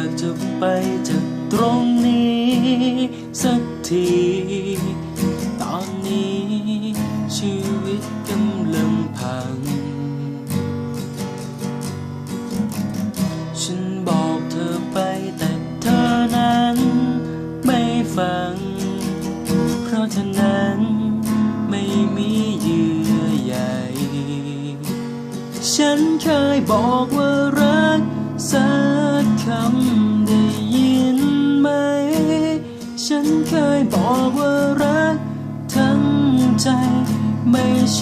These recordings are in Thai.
ากจะไปจากตรงนี้ สักที ตอนนี้ ชีวิตกำลังพัง ฉันบอกเธอไปแต่เธอนั้นไม่ฟัง เพราะเธอนั้นไม่มีเยื่อใยฉันเคยบอกว่า ไม่เ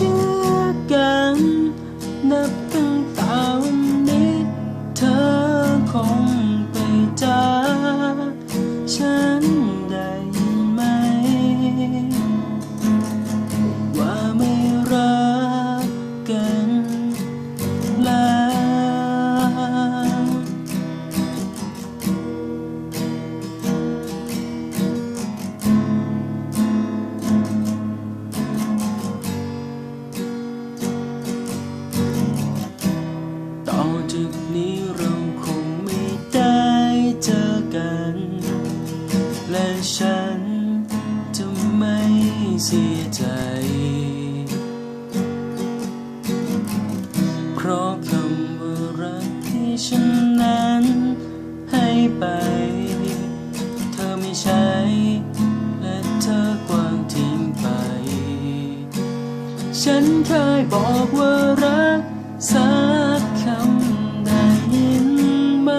เสียใจ เพราะคำว่ารักที่ฉันนั้นให้ไป เธอไม่ใช้ และเธอกวางทิ้งไป ฉันเคยบอกว่ารักสักคำได้ยินไหม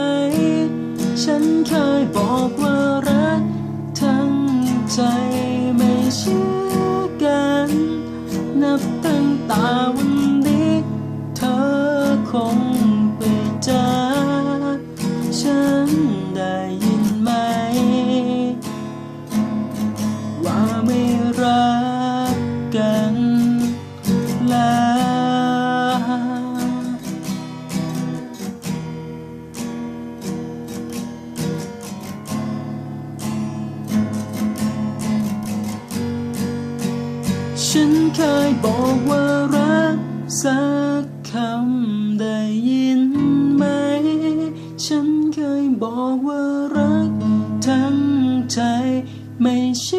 ฉันเคยบอกว่ารักทั้งใจไม่เชื่อ นับตั้งแต่วันนี้ เธอคง ฉันเคยบอกว่ารักสักคำได้ยินไหม ฉันเคยบอกว่ารักทั้งใจไม่ใช่